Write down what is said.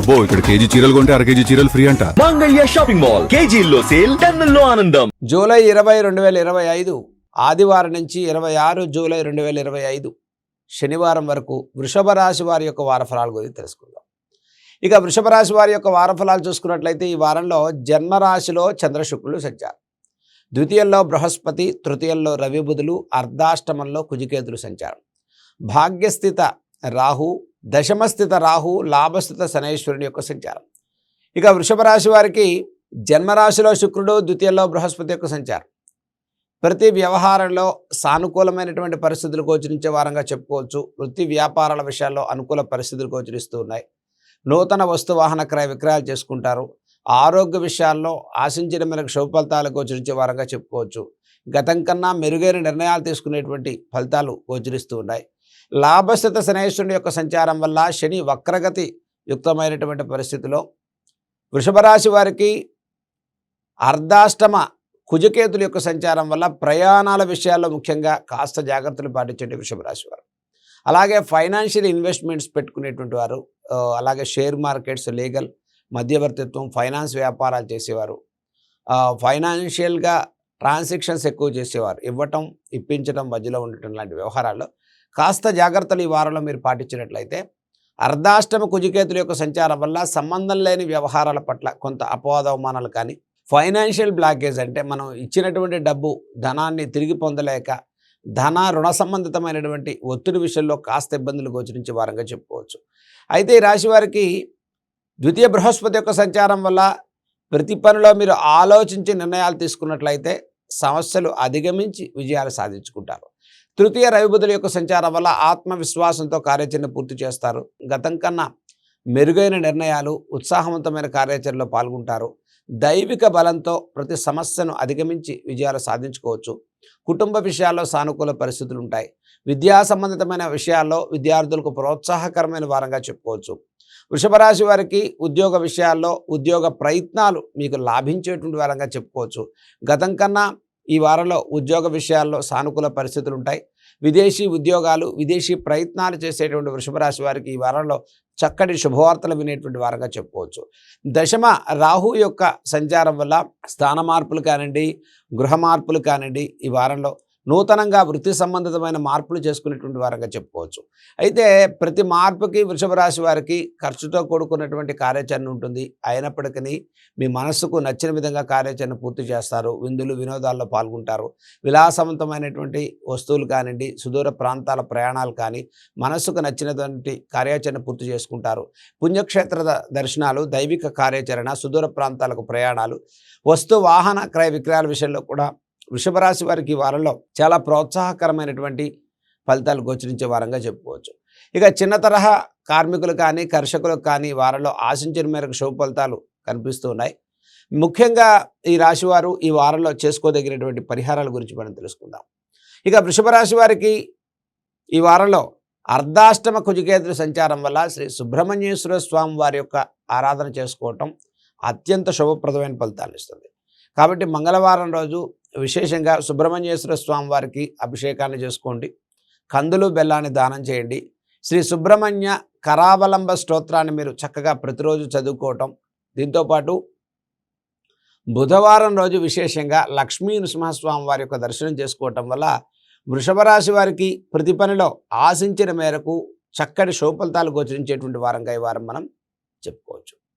అబ్బో ఇక్కడ కేజీ చీరలు కొంటే అర కేజీ చీరలు ఫ్రీ అంట. Mangalya shopping mall. కేజీల్లో సేల్ టన్నుల్లో ఆనందం. జూలై ఇరవై రెండు వేల ఇరవై ఐదు ఆదివారం నుంచి ఇరవై ఆరు జూలై రెండు వేల ఇరవై ఐదు శనివారం వరకు వృషభ రాశి వారి యొక్క వార ఫలాల గురించి తెలుసుకుందాం. ఇక వృషభ రాశి వారి యొక్క వార ఫలాలు చూసుకున్నట్లయితే ఈ వారంలో జన్మరాశిలో చంద్రశుక్రులు సంచారం. ద్వితీయంలో బృహస్పతి తృతీయంలో రవి బుధులు అర్ధాష్టమంలో కుజికేతులు సంచారం. భాగ్యస్థిత రాహు దశమస్థిత రాహు లాభస్థిత శనైశ్వరుని యొక్క సంచారం. ఇక వృషభ రాశి వారికి జన్మరాశిలో శుక్రుడు ద్వితీయంలో బృహస్పతి యొక్క సంచారం. ప్రతి వ్యవహారంలో సానుకూలమైనటువంటి పరిస్థితులు గోచరించే వారంగా చెప్పుకోవచ్చు. వృత్తి వ్యాపారాల విషయాల్లో అనుకూల పరిస్థితులు గోచరిస్తూ ఉన్నాయి. నూతన వస్తు వాహన క్రయ విక్రయాలు చేసుకుంటారు. ఆరోగ్య విషయాల్లో ఆశించిన మేరకు శుభ ఫలితాలు గోచరించే వారంగా చెప్పుకోవచ్చు. గతం కన్నా మెరుగైన నిర్ణయాలు తీసుకునేటువంటి ఫలితాలు గోచరిస్తూ ఉన్నాయి. లాభస్థిత శనేశ్వరుని యొక్క సంచారం వల్ల శని వక్రగతి యుక్తమైనటువంటి పరిస్థితిలో వృషభ రాశి వారికి అర్ధాష్టమ కుజకేతుల యొక్క సంచారం వల్ల ప్రయాణాల విషయాల్లో ముఖ్యంగా కాస్త జాగ్రత్తలు పాటించండి వృషభ రాశి వారు. అలాగే ఫైనాన్షియల్ ఇన్వెస్ట్మెంట్స్ పెట్టుకునేటువంటి వారు అలాగే షేర్ మార్కెట్స్ లీగల్ మధ్యవర్తిత్వం ఫైనాన్స్ వ్యాపారాలు చేసేవారు. ఫైనాన్షియల్గా ట్రాన్సాక్షన్స్ ఎక్కువ చేసేవారు. ఇవ్వటం ఇప్పించడం మధ్యలో ఉండటం లాంటి వ్యవహారాల్లో కాస్త జాగ్రత్తలు ఈ వారంలో మీరు పాటించినట్లయితే అర్ధాష్టమ కుజికేతుల యొక్క సంచారం వల్ల సంబంధం లేని వ్యవహారాల పట్ల కొంత అపవాదవమానాలు కానీ ఫైనాన్షియల్ బ్లాకేజ్ అంటే మనం ఇచ్చినటువంటి డబ్బు ధనాన్ని తిరిగి పొందలేక ధన రుణ సంబంధితమైనటువంటి ఒత్తిడి విషయంలో కాస్త ఇబ్బందులు గోచరించే వారంగా చెప్పుకోవచ్చు. అయితే ఈ రాశి వారికి ద్వితీయ బృహస్పతి యొక్క సంచారం వల్ల ప్రతి పనిలో మీరు ఆలోచించి నిర్ణయాలు తీసుకున్నట్లయితే సమస్యలు అధిగమించి విజయాలు సాధించుకుంటారు. తృతీయ రవిబుధుల యొక్క సంచారం వల్ల ఆత్మవిశ్వాసంతో కార్యాచరణ పూర్తి చేస్తారు. గతం కన్నా మెరుగైన నిర్ణయాలు ఉత్సాహవంతమైన కార్యాచరణలో పాల్గొంటారు. దైవిక బలంతో ప్రతి సమస్యను అధిగమించి విజయాలు సాధించుకోవచ్చు. కుటుంబ విషయాల్లో సానుకూల పరిస్థితులు ఉంటాయి విద్యా సంబంధితమైన విషయాల్లో విద్యార్థులకు ప్రోత్సాహకరమైన వారంగా చెప్పుకోవచ్చు. వృషభ రాశి వారికి ఉద్యోగ విషయాల్లో ఉద్యోగ ప్రయత్నాలు మీకు లాభించేటువంటి వారంగా చెప్పుకోవచ్చు. గతం కన్నా ఈ వారంలో ఉద్యోగ విషయాల్లో సానుకూల పరిస్థితులు ఉంటాయి. విదేశీ ఉద్యోగాలు విదేశీ ప్రయత్నాలు చేసేటువంటి వృషభ రాశి వారికి ఈ వారంలో చక్కటి శుభవార్తలు వినేటువంటి వారంగా చెప్పుకోవచ్చు. దశమ రాహు యొక్క సంచారం వల్ల స్థాన మార్పులు కానివ్వండి గృహ మార్పులు కానివ్వండి ఈ వారంలో నూతనంగా వృత్తి సంబంధితమైన మార్పులు చేసుకునేటువంటి వారంగా చెప్పుకోవచ్చు. అయితే ప్రతి మార్పుకి వృషభ రాశి వారికి ఖర్చుతో కూడుకున్నటువంటి కార్యాచరణ ఉంటుంది. అయినప్పటికీ మీ మనస్సుకు నచ్చిన విధంగా కార్యాచరణ పూర్తి చేస్తారు. విందులు వినోదాల్లో పాల్గొంటారు. విలాసవంతమైనటువంటి వస్తువులు కానివ్వండి సుదూర ప్రాంతాల ప్రయాణాలు కానీ మనస్సుకు నచ్చినటువంటి కార్యాచరణ పూర్తి చేసుకుంటారు. పుణ్యక్షేత్ర దర్శనాలు దైవిక కార్యాచరణ సుదూర ప్రాంతాలకు ప్రయాణాలు వస్తు వాహన క్రయ విక్రయాల విషయంలో కూడా వృషభ రాశి వారికి ఈ వారంలో చాలా ప్రోత్సాహకరమైనటువంటి ఫలితాలు గోచరించే వారంగా చెప్పుకోవచ్చు. ఇక చిన్న తరహా కార్మికులు కానీ కర్షకులకు కానీ వారంలో ఆశించిన మేరకు శుభ ఫలితాలు కనిపిస్తూ ఉన్నాయి. ముఖ్యంగా ఈ రాశివారు ఈ వారంలో చేసుకోదగినటువంటి పరిహారాల గురించి మనం తెలుసుకుందాం. ఇక వృషభ రాశి వారికి ఈ వారంలో అర్ధాష్టమ కుజికేతుల సంచారం వల్ల శ్రీ సుబ్రహ్మణ్యేశ్వర స్వామి వారి యొక్క ఆరాధన చేసుకోవటం అత్యంత శుభప్రదమైన ఫలితాలు ఇస్తుంది. కాబట్టి మంగళవారం రోజు విశేషంగా సుబ్రహ్మణ్యేశ్వర స్వామి వారికి అభిషేకాన్ని చేసుకోండి. కందులు బెల్లాన్ని దానం చేయండి. శ్రీ సుబ్రహ్మణ్య కరావలంబ స్తోత్రాన్ని మీరు చక్కగా ప్రతిరోజు చదువుకోవటం. దీంతోపాటు బుధవారం రోజు విశేషంగా లక్ష్మీ నృసింహస్వామి వారి యొక్క దర్శనం చేసుకోవటం వల్ల వృషభ రాశి వారికి ప్రతి పనిలో ఆశించిన మేరకు చక్కటి శోఫలితాలు గోచరించేటువంటి వారంగా ఈ వారం మనం చెప్పుకోవచ్చు.